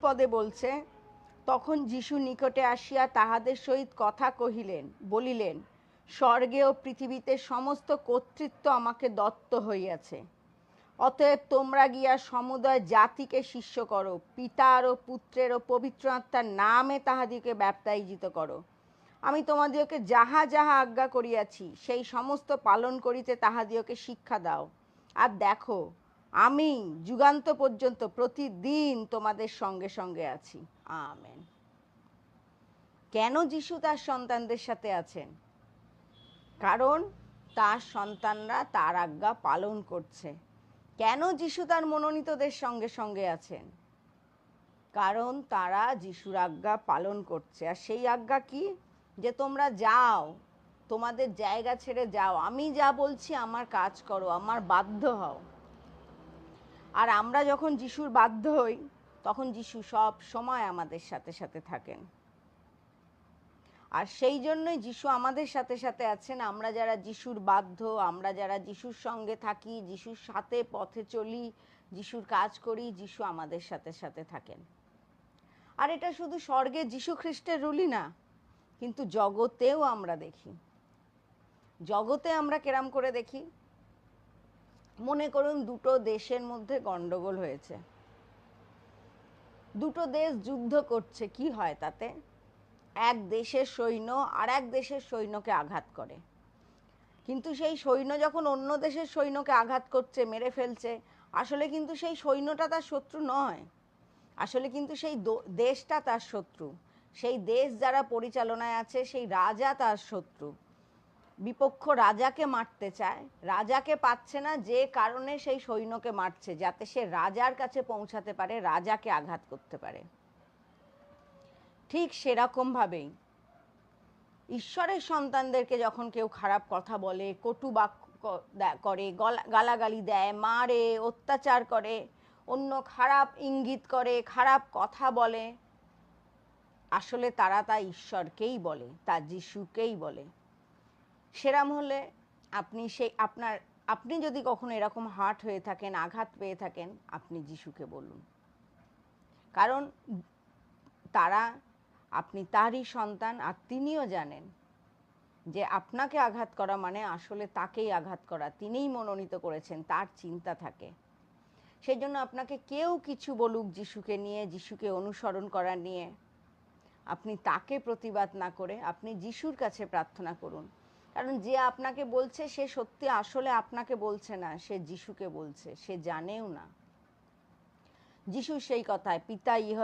পদে বলছে, তখন যিশু নিকটে আসিয়া তাহাদের সহিত কথা কহিলেন, বলিলেন, স্বর্গে ও পৃথিবীতে সমস্ত কর্তৃত্ব আমাকে দত্ত হইয়াছে। অতএব তোমরা গিয়া সমুদয় জাতিকে শিষ্য করো, পিতার ও পুত্রের ও পবিত্র আত্মার নামে তাহাদিকে ব্যাপ্তায়িত করো। আমি তোমাদিওকে যাহা যাহা আজ্ঞা করিয়াছি, সেই সমস্ত পালন করিতে তাহাদিওকে শিক্ষা দাও। আর দেখো আমি যুগান্ত পর্যন্ত প্রতিদিন তোমাদের সঙ্গে সঙ্গে আছি। আমেন। কেন যিশু তার সন্তানদের সাথে আছেন? কারণ তার সন্তানরা তার আজ্ঞা পালন করছে। কেন যিশু তার মনোনীতদের সঙ্গে সঙ্গে আছেন? কারণ তারা যিশুর আজ্ঞা পালন করছে। আর সেই আজ্ঞা কি? যে তোমরা যাও, তোমাদের জায়গা ছেড়ে যাও, আমি যা বলছি আমার কাজ করো, আমার বাধ্য হও। আর আমরা যখন যিশুর বাধ্য হই, তখন যিশু সব সময় আমাদের সাথে সাথে থাকেন। আর সেই জন্যই যিশু আমাদের সাথে সাথে আছেন। আমরা যারা যিশুর বাধ্য, আমরা যারা যিশুর সঙ্গে থাকি, যিশুর সাথে পথে চলি, যিশুর কাজ করি, যিশু আমাদের সাথে সাথে থাকেন। আর এটা শুধু স্বর্গে যিশু খ্রিস্টের রুলি না, কিন্তু জগতেও আমরা দেখি। জগতে আমরা কেরাম করে দেখি মনে করুন দুটো দেশের মধ্যে গন্ডগোল হয়েছে। দুটো দেশ যুদ্ধ করছে, কি হয় তাতে? এক দেশের সৈন্য আর এক দেশের সৈন্যকে আঘাত করে। কিন্তু সেই সৈন্য যখন অন্য দেশের সৈন্যকে আঘাত করছে, মেরে ফেলছে, আসলে কিন্তু সেই সৈন্যটা তার শত্রু নয়। আসলে কিন্তু সেই দেশটা তার শত্রু। সেই দেশ যারা পরিচালনায় আছে, সেই রাজা তার শত্রু। বিপক্ষ রাজাকে মারতে চায়, রাজাকে পাচ্ছে না, যে কারণে সেই সৈন্যকে মারছে, যাতে সে রাজার কাছে পৌঁছাতে পারে, রাজাকে আঘাত করতে পারে। ঠিক সেরকম ভাবেই ঈশ্বরের সন্তানদেরকে যখন কেউ খারাপ কথা বলে, কটু বাক্য করে, গলা- গালাগালি দেয়, মারে, অত্যাচার করে, অন্য খারাপ ইঙ্গিত করে, খারাপ কথা বলে, আসলে তারা তা ঈশ্বরকেই বলে, তা যিশুকেই বলে। সেরাম হলে আপনি সেই আপনার, আপনি যদি কখনো এরকম হার্ট হয়ে থাকেন, আঘাত পেয়ে থাকেন, আপনি যিশুকে বলুন। কারণ তারা, আপনি তারই সন্তান আর তিনিও জানেন যে আপনাকে আঘাত করা মানে আসলে তাকেই আঘাত করা। তিনিই মনোনীত করেছেন, তার চিন্তা থাকে। সেই জন্য আপনাকে কেউ কিছু বলুক যিশুকে নিয়ে, যিশুকে অনুসরণ করা নিয়ে। আপনি তাকে প্রতিবাদ না করে, আপনি যিশুর কাছে প্রার্থনা করুন। কারণ যে আপনাকে বলছে, সে সত্যি আসলে আপনাকে বলছে না, সে যিশুকে বলছে, সে জানেও না। যিশু সেই কথায়, পিতা ইহ